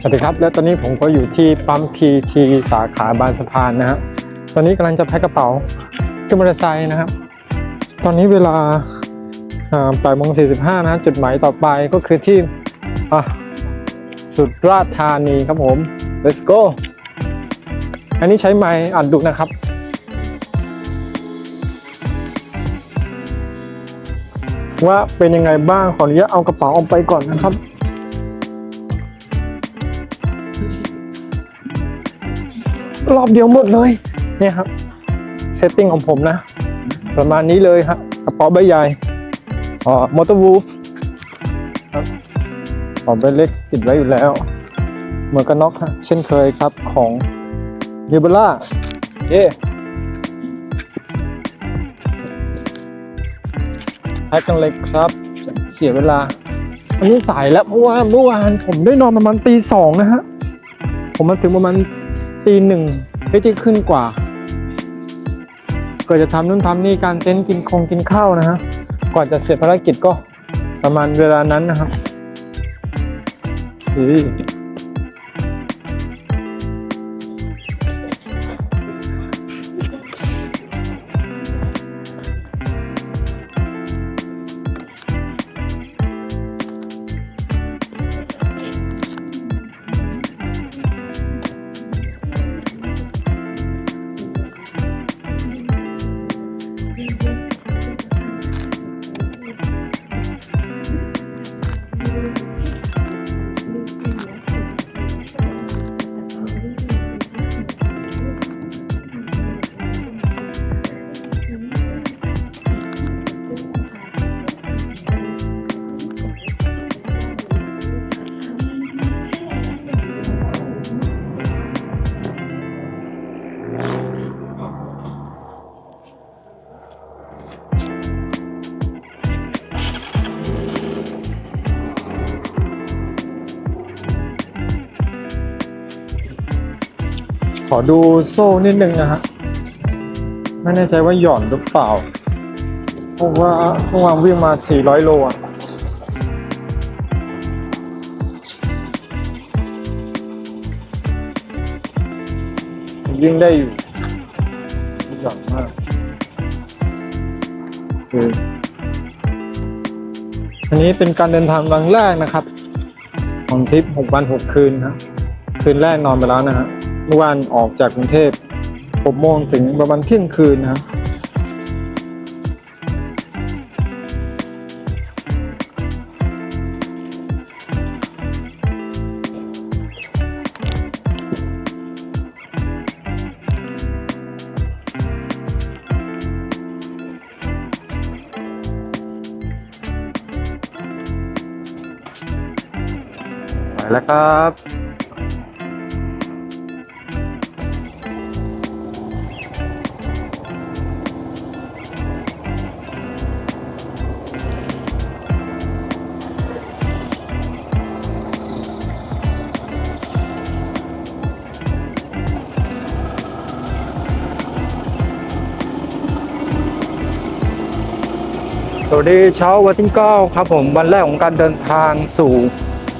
สวัสดีครับ และตอนนี้ผมก็อยู่ที่ปั๊มพีทีสาขาบางสะพานนะฮะตอนนี้กำลังจะแพ็คกระเป๋าขึ้นมอเตอร์ไซค์นะครับ ตอนนี้เวลาแปดโมงสี่สิบห้านะจุดหมายต่อไปก็คือที่อะสุดราชธานีครับผม let's go อันนี้ใช้ไม้อัดดุนะครับว่าเป็นยังไงบ้างขออนุญาตเอากระเป๋าออกไปก่อนนะครับ รอบเดียวหมดเลยเนี่ยครับเซตติ้งของผมนะ ประมาณนี้เลยครับกระเป๋าใบใหญ่อ๋อมอเตอร์วูฟครับกระเป๋าใบเล็กติดไว้อยู่แล้วเหมวกกันน็อกฮะเช่นเคยครับของเยเบล่าเย่แพ็คกันเลยครับเสียเวลาอันนี้สายแล้วเพราะว่าเมื่อวานผมได้นอนประมาณตีสองนะฮะผมมาถึงประมาณ ตีหนึ่งไม่ที่ขึ้นกว่า ก็จะทำนู่นทำนี่การเต้นกินคงกินข้าวนะฮะก่อนจะเสร็จภารกิจก็ประมาณเวลานั้นนะครับอือ ขอดูโซ่นิดนึงนะฮะ ไม่แน่ใจว่าหย่อนหรือเปล่า เพราะว่าเมื่อวานวิ่งมา 400 โลอะวิ่งได้อยู่หย่อนมากคืออันนี้เป็นการเดินทางวันแรกนะครับ ของทริป 6 วัน 6 คืนครับคืนแรกนอนไปแล้วนะฮะ เมื่อวานออกจากกรุงเทพ6โมงถึงประมาณเที่ยงคืนนะครับไปแล้วครับ สวัสดีเช้าวันที่เก้าครับผมวันแรกของการเดินทางสู่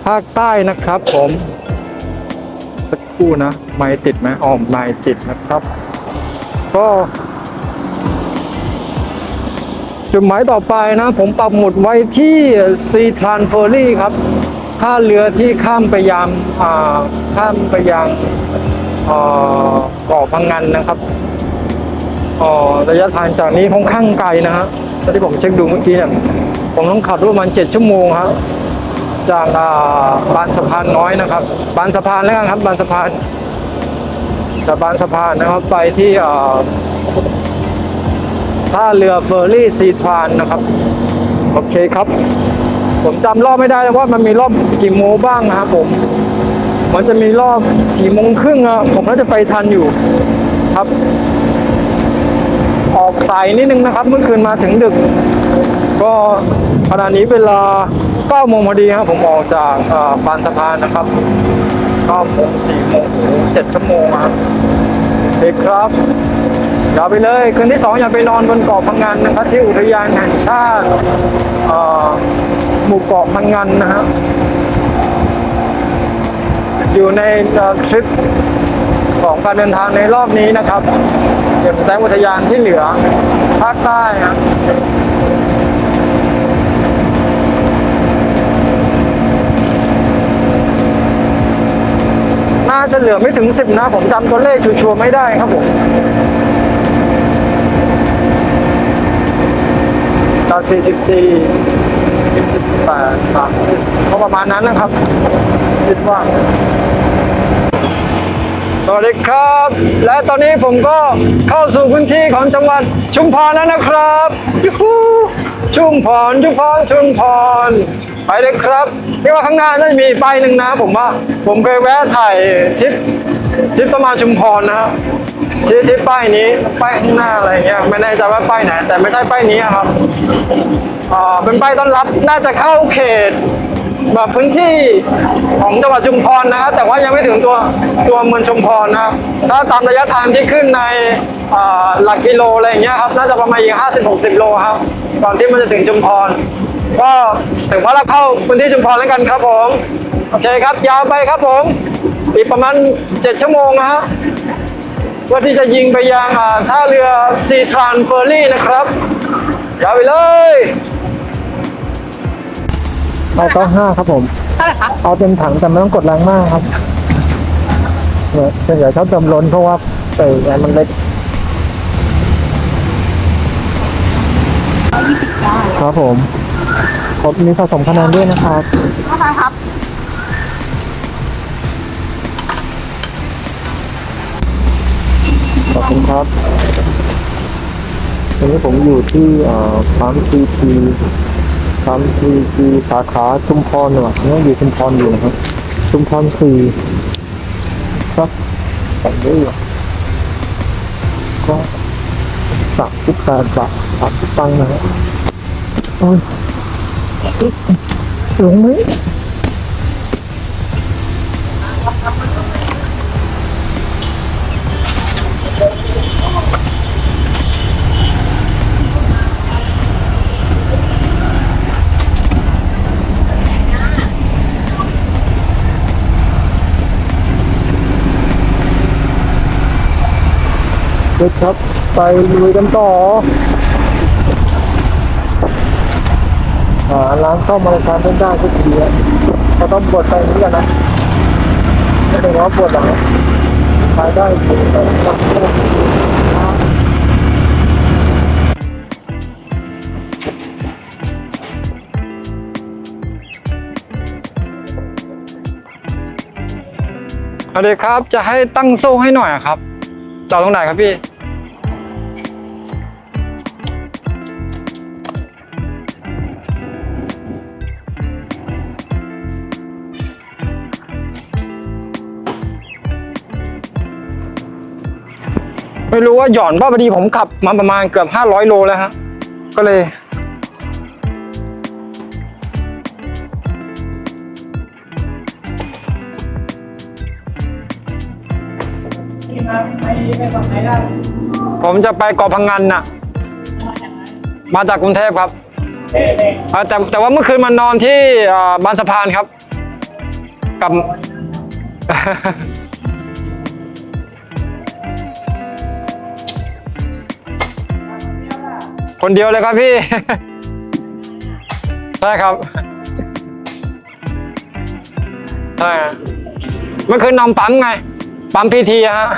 ภาคใต้นะครับผม สักครู่นะ ไม่ติดไหมออมไม่ติดนะครับ ก็ จุดหมายต่อไปนะ ผมปักหมุดไว้ที่ซีทรานเฟอร์รี่ครับท่าเรือที่ข้ามไปยังข้ามไปยังเกาะพังงานนะครับอ่อระยะทางจากนี้ค่อนข้างไกลนะฮะ ที่ผมเช็คดูเมื่อกี้เนี่ยผมต้องขับรถประมาณ 7 ชั่วโมงครับจากอ่าบานสะพานน้อยนะครับ บานสะพานแล้วกันครับ บานสะพานจากบานสะพานนะครับไปที่อ่าท่าเรือเฟอร์รี่ซีทรานนะครับ โอเคครับ ผมจำรอบไม่ได้แล้วว่ามันมีรอบกี่โมงบ้างนะครับผม มันจะมีรอบสี่โมงครึ่งอะผมน่าจะไปทันอยู่ครับ ออกสายนิดนึงนะครับ เมื่อคืนมาถึงดึก ก็ขณะนี้เวลา9โมงพอดีครับผมออกจากเอ่อบานสะพานนะครับ9โมง4โมง7ชั่วโมงครับเด็กครับอย่าไปเลย คืนที่ 2 อย่าไปนอนบนเกาะพังงานนะครับ ที่อุทยานแห่งชาติหมู่เกาะพังงานนะฮะอยู่ในทริป ของการเดินทางในรอบนี้นะครับเก็บแต้มอุทยานที่เหลือภาคใต้ครับน่าจะเหลือไม่ถึง 10 นะ ผมจำตัวเลขชัวร์ๆไม่ได้ครับผมตอน44 18 30ก็ประมาณนั้นนะครับ คิดว่า สวัสดีครับ และตอนนี้ผมก็เข้าสู่พื้นที่ของจังหวัดชุมพรแล้วนะครับยูฮูชุมพรชุมพรชุมพรไปเลยครับนี่ว่าข้างหน้าน่าจะมีป้ายหนึ่งนะ ผมว่าผมเคยแวะถ่ายทริปทริปประมาณชุมพรนะที่ที่ป้ายนี้ป้ายข้างหน้าอะไรเงี้ยไม่แน่ใจว่าป้ายไหนแต่ไม่ใช่ป้ายนี้ครับอ่าเป็นป้ายต้อนรับน่าจะเข้าเขต แบบพื้นที่ของจังหวัดชุมพรนะครับแต่ว่ายังไม่ถึงตัวตัวเมืองชุมพรนะครับถ้าตามระยะทางที่ขึ้นในหลักกิโลอะไรอย่างเงี้ยครับน่าจะประมาณอีก50-60โลครับก่อนที่มันจะถึงชุมพรก็ถึงว่าเราเข้าพื้นที่ชุมพรแล้วกันครับผมโอเคครับยาวไปครับผมอีกประมาณ7ชั่วโมงนะครับเพื่อที่จะยิงไปยังท่าเรือซีทรานเฟอร์รี่นะครับยาวไปเลย เอาเก้าห้าครับผมเอาเต็มถังแต่ไม่ต้องกดแรงมากครับเนี่ยส่วนใหญ่ชอบจำล้นเพราะว่าใส่แอร์มันเล็กครับผมผมมีผสมคะแนนด้วยนะครับครับขอบคุณครับวันนี้ผมอยู่ที่เอ่อปั๊มซีที ปั๊มซีทีสาขาชุมพรเนี่ยเนี่ยอยู่ชุมพรอยู่นะครับ ชุมพรสี่ครับแต่งได้อยู่ก็สามสิบแปดบารสับสับตังนะครับโอ้ยหลงไหม เด็กครับ ไปลุยกันต่อหาร้านเข้าวมาราคาไม่ได้ทุกทีอะก็ต้องบดไปนี้กันนะไม่ถึงว่าบดหรอกขายได้จริงแต่ต้องสวัสดีครับ จะให้ตั้งโซ่ให้หน่อยครับ จอดตรงไหนครับพี่ ไม่รู้ว่าหย่อนบ้าพอดีผมขับมาประมาณเกือบ 500 โลแล้วฮะ ก็เลย ผมจะไปเกาะพังงานน่ะ มาจากกรุงเทพครับเอ่อแต่แต่ว่าเมื่อคืนมันนอนที่เอ่อบางสะพานครับ กับ คนเดียวเลยครับพี่ ใช่ครับใช่ฮะเมื่อคืนนอนปั๊มไง ปั๊มพีทีฮะ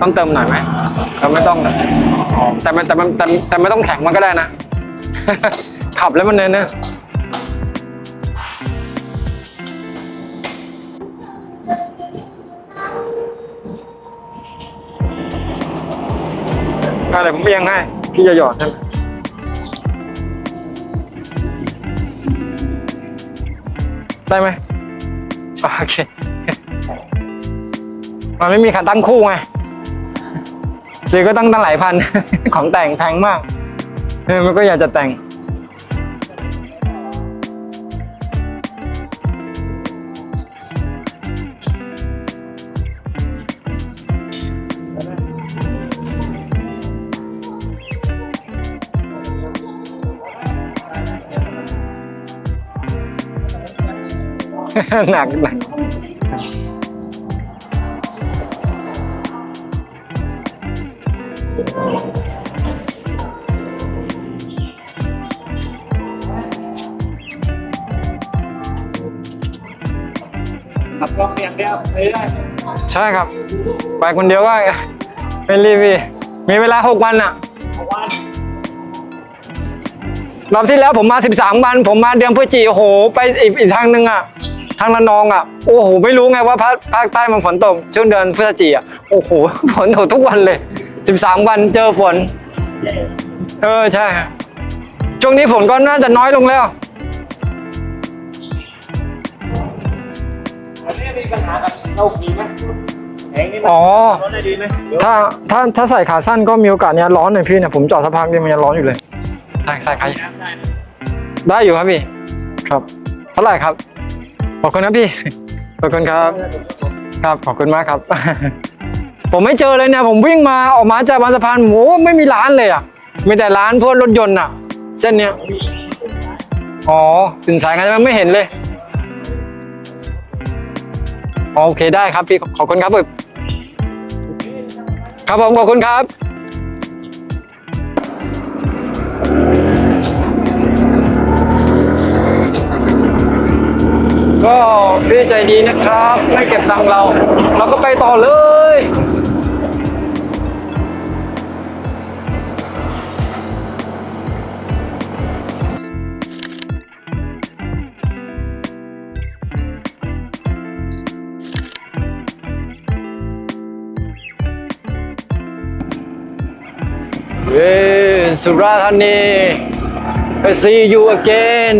ต้องเติมหน่อยไหมก็ไม่ต้องนะอ๋อแต่มันแต่มันแต่แต่ไม่ต้องแข็งมันก็ได้นะ ขับแล้วมันเน้นนะอะไรผมเอียงให้พี่จะหยอดนั่นได้ไหมอะโอเค มันไม่มีขาตั้งคู่ไง ซื้อก็ตั้งตั้งหลายพัน ของแต่งแพงมากเออมันก็อยากจะแต่ง หนักหนัก ใช่ครับ ไปคนเดียวก็ไม่รีบพี่มีเวลาหกวันอะรอบที่แล้วผมมาสิบสามวัน ผมมาเดือนพฤศจิโอ้โห ไปอีกอีกทางหนึ่งอะทางระนองอะโอ้โห ไม่รู้ไงว่าภาคภาคใต้มันฝนตกช่วงเดือนพฤศจิอะโอ้โห ฝนตกทุกวันเลยสิบสามวันเจอฝน เออ ใช่ครับช่วงนี้ฝนก็น่าจะน้อยลงแล้ว ปัญหากับเราผีไหมแหงนี่มันอ๋อ รถได้ดีไหมหรือว่าถ้าถ้าถ้าใส่ขาสั้นก็มีโอกาสเนี้ยร้อนหน่อยพี่เนี่ยผมจอดสักพักเดียวมันยังร้อนอยู่เลยใส่ใส่ขาน้ำได้นะได้อยู่ครับพี่ ครับ เท่าไหร่ครับ ขอบคุณนะพี่ ขอบคุณครับ ครับ ขอบคุณมากครับ ผมไม่เจอเลยเนี่ย ผมวิ่งมาออกมาจากบางสะพานโอ้ไม่มีร้านเลยอะ มีแต่ร้านพวกรถยนต์อะ เส้นเนี้ย อ๋อสินสายงานมันไม่เห็นเลยอ๋อ โอเคได้ครับพี่ขอบคุณครับพี่ครับผมขอบคุณครับ ก็พี่ใจดีนะครับ ไม่เก็บตังเรา เราก็ไปต่อเลย สุราธานีไป see you again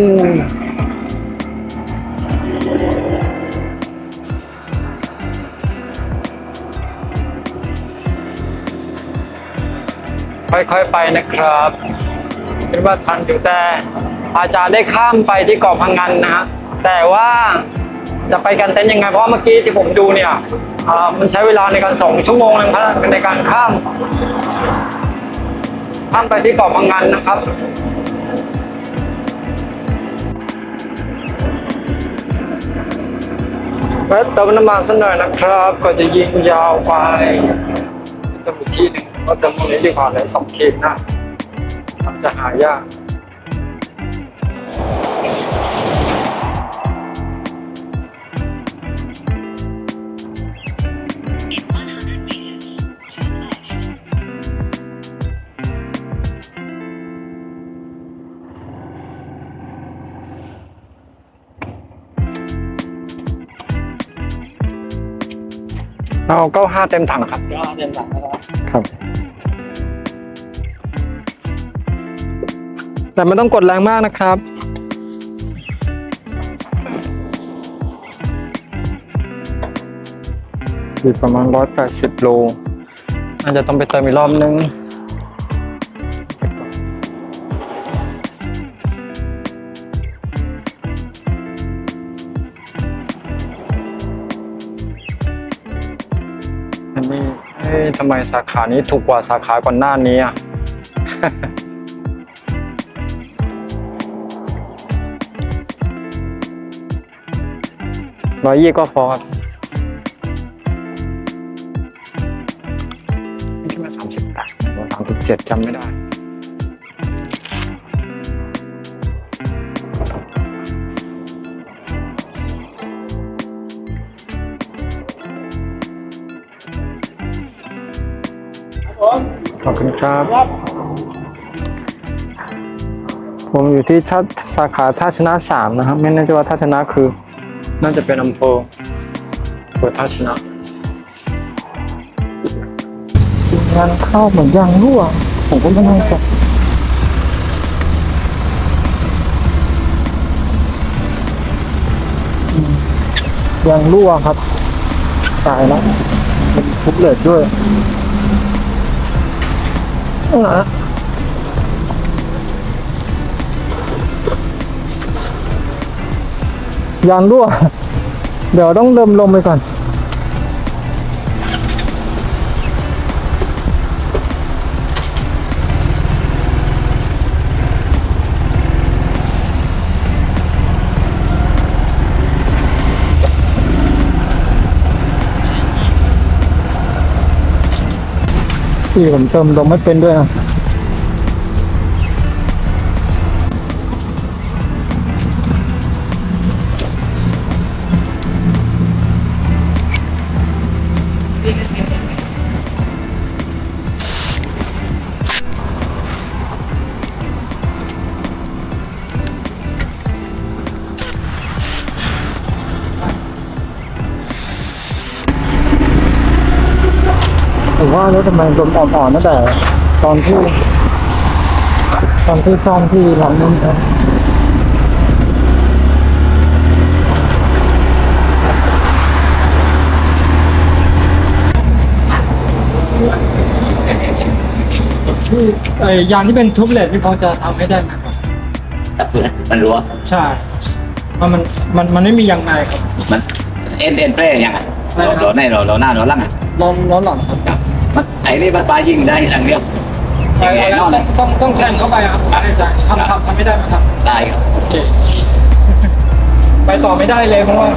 ค่อยๆไปนะครับคิดว่าทันอยู่แต่อาจจะได้ข้ามไปที่เกาะพังงานนะฮะแต่ว่าจะไปกันเต็นท์ยังไง เพราะเมื่อกี้ที่ผมดูเนี่ยมันใช้เวลาในการสองชั่วโมงนะครับในการข้าม ข้ามไปที่เกาะพังงานนะครับ แวะเติมน้ำมันสักหน่อยนะครับก่อนจะยิงยาวไปเติมอีกที่หนึ่งก็เติมตรงนี้ดีกว่าเลยสองขีดนะมันจะหายาก เอาเก้าห้าเต็มถังครับก็เตรียมสั่งนะครับครับ แต่ไม่ต้องกดแรงมากนะครับ อยู่ประมาณ180โลอาจจะต้องไปเติมอีกรอบนึง ทำไมสาขานี้ถูกกว่าสาขาก่อนหน้านี้อะร้อยยี่ก็พอครับนี่ขึ้นมาสามสิบแปดหรือสามสิบเจ็ดจำไม่ได้ อบคุณครับครับ ผมอยู่ที่ท่าสาขาท่าชนะสามนะครับ ไม่แน่ใจว่าท่าชนะคือ น่าจะเป็นอำเภออำเภอท่าชนะงานเข้าเหมือนยางรั่ว ผมก็ไม่แน่ใจอืมยางรั่วครับ ตายแล้วเป็นทุบเลดด้วย นะยางรั่ว เดี๋ยวต้องเดิมลมไปก่อน พี่ผมเติมลมไม่เป็นด้วยนะ ผมว่ารถทำไมลมอ่อนๆตั้งแต่ ตอนที่ ตอนที่ซ่อมที่หลังนั้นครับที่ไอ้ยางที่เป็นทุบเลตนี่พอจะทำให้ได้ไหมครับแต่เพื่อนมันรู้ว่าใช่เพราะมันมันมันไม่มียางในครับมันเอ็นเอ็นเปรย์ยังไงใช่ครับเราในเราเราหน้าเราหลังอะล้อล้อหลังครับครับมัน ไอ้นี่มันปลายิงได้อันเดียวยิงแน่นอนต้องต้องต้องแทงเข้าไปครับไม่ใช่ทำทำทำไม่ได้ไหมครับได้ครับโอเคไปต่อไม่ได้เลยเพราะว่า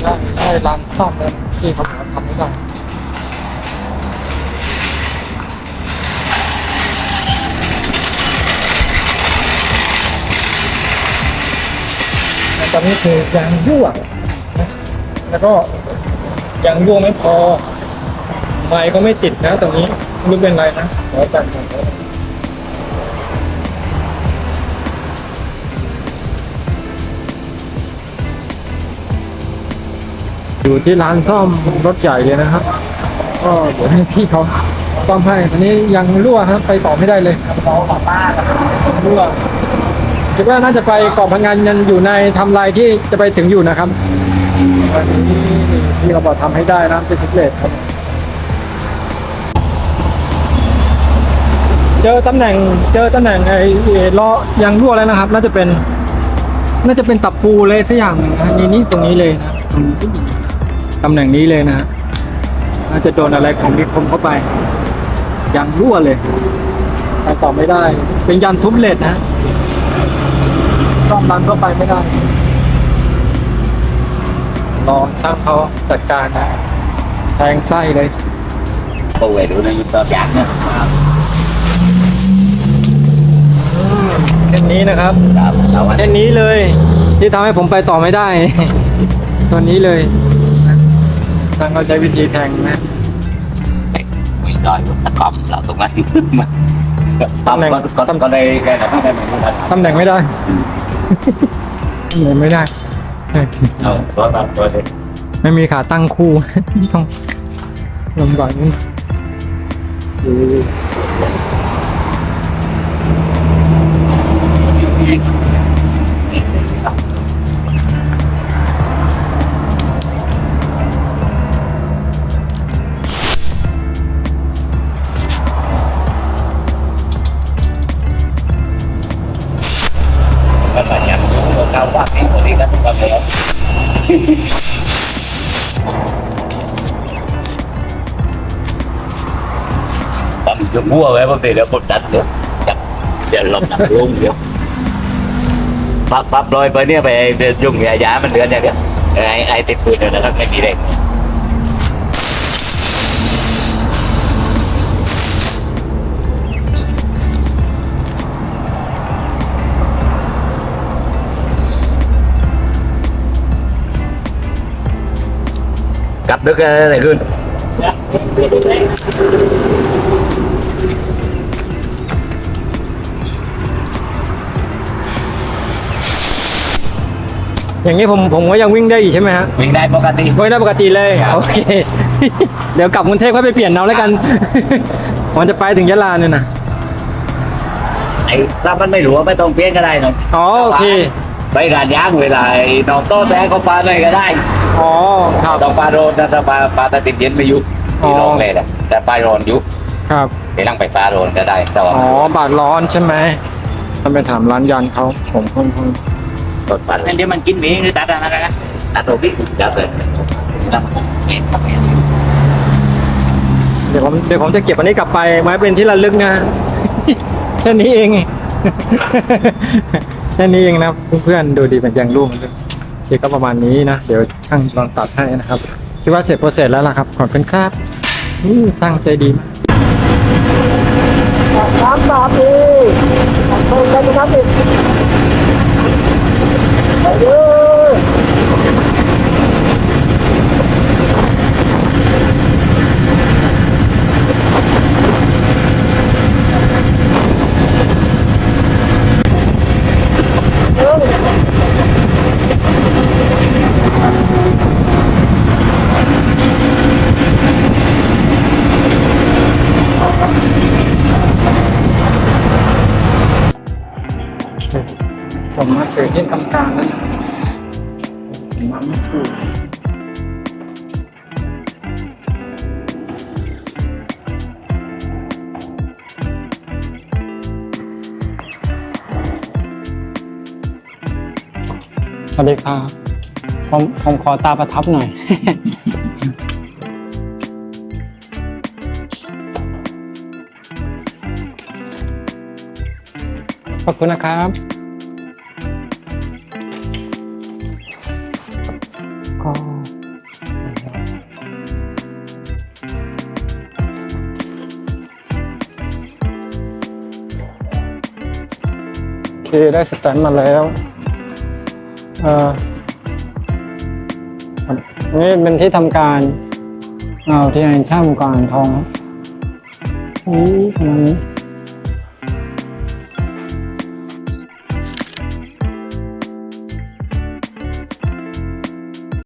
ใช่ใช่ร้านซ่อมเลยที่เขา ตอนนี้คือยางรั่วนะแล้วก็ยางรั่วไม่พอ ไม้ก็ไม่ติดนะตรงนี้ไม่รู้เป็นไรนะเดี๋ยวกันก่อนอยู่ที่ร้านซ่อมรถใหญ่เลยนะครับ ก็เดี๋ยวให้พี่เขาซ่อมให้ตอนนี้ยังรั่วครับไปต่อไม่ได้เลยรั่ว คิดว่าน่าจะไปเกาะพังงานยังอยู่ในทำลายที่จะไปถึงอยู่นะครับวันนี้พี่เราบอกทำให้ได้นะเป็นทุกเลทครับ เจอตำแหน่งเจอตำแหน่งไอ้ล้อยางรั่วแล้วนะครับ น่าจะเป็น น่าจะเป็นตับปูเลยสักอย่างนึงนะนี่นี่ตรงนี้เลยนะตำแหน่งนี้เลยนะฮะน่าจะโดนอะไรของมีคมเข้าไปยางรั่วเลยไปต่อไม่ได้ เป็นยางทุบเลดนะฮะ ซ่อมรันเข้าไปไม่ได้ รอช่างเขาจัดการนะ แทงไส้เลยโอ้ยดูในมันตอบอย่างเนี่ยครับแค่นี้นะครับ ครับเราอันแค่นี้เลย ที่ทำให้ผมไปต่อไม่ได้ ตัวนี้เลยทางเขาใช้วิธีแทงนะไม่ได้ตะกอมเราตรงนั้นมันตำแหน่ง ก็ก็ก็ได้แค่ไหนก็ได้เหมือนกัน ตำแหน่งไม่ได้ตำ แหน่งไม่ได้ เอาตัวตามตัวเลยไม่มีขาตั้งคู่ ต้องลงก่อนนิดก็ ทำจะมั่วไว้บางทีเดี๋ยวกดดันเดี๋ยวจับเดี๋ยวลบดับลงเดี๋ยวปั๊บปั๊บลอยไปเนี่ยไปเดินยุ่งเนี่ยยามันเดือนอย่างเดียวไอ้ไอ้ติดปืนเดี๋ยวนะครับไม่มีเด็ก กลับดึกอะไรขึ้นอย่างนี้ผมผมก็ยังวิ่งได้อีกใช่ไหมฮะวิ่งได้ปกติวิ่งได้ปกติเลยครับโอเค เดี๋ยวกลับกรุงเทพก็ไปเปลี่ยนเอาแล้วกันผมจะไปถึงยะลาเนี่ยนะไอ้ถ้ามันไม่รู้ว่าไม่ต้องเปลี่ยนก็ได้เนาะอ๋อโอเคไปร้านย่างเวลาไอ้น้องโต้แท้เขาปลาเลยก็ได้ อ๋อครับต้องปลาโรนแต่ถ้าปลาปลาตะติดเย็นไม่ยุอ๋อที่โรงเลยนะแต่ปลาโรนยุครับไปนั่งไปปลาโรนก็ได้แต่ว่าอ๋อบาดร้อนใช่ไหมต้องไปถามร้านยันเขาผมคงคงตดปลานั่นเดี๋ยวมันกินหมีหรือตัดอะไรนะตัดโรบิจับเลยแล้วมันเปลี่ยนเปลี่ยนรเดี๋ยวผมเดี๋ยวผมจะเก็บอันนี้กลับไปไว้เป็นที่ระลึกนะแค่นี้เองแค่นี้เองนะเพื่อนๆดูดีเป็นยังรูปมันเลยโอ เคก็ประมาณนี้นะ เดี๋ยวช่างลองตัดให้นะครับ คิดว่าเสร็จโปรเซสแล้วล่ะครับ ขอบคุณครับนี่ช่างใจดีมากน้ำตาดีขอบคุณกันนะครับอีกไปเลย ผมมาถึงที่ทำการแล้นผมมาไม่ถูกสวัสดีครับ ผมผมขอตาประทับหน่อย ขอบคุณนะครับ ได้สแตนมาแล้วนี่เป็นที่ทำการเอาที่แห่งชาติหมู่เการทองครับนี่ประมาณนี้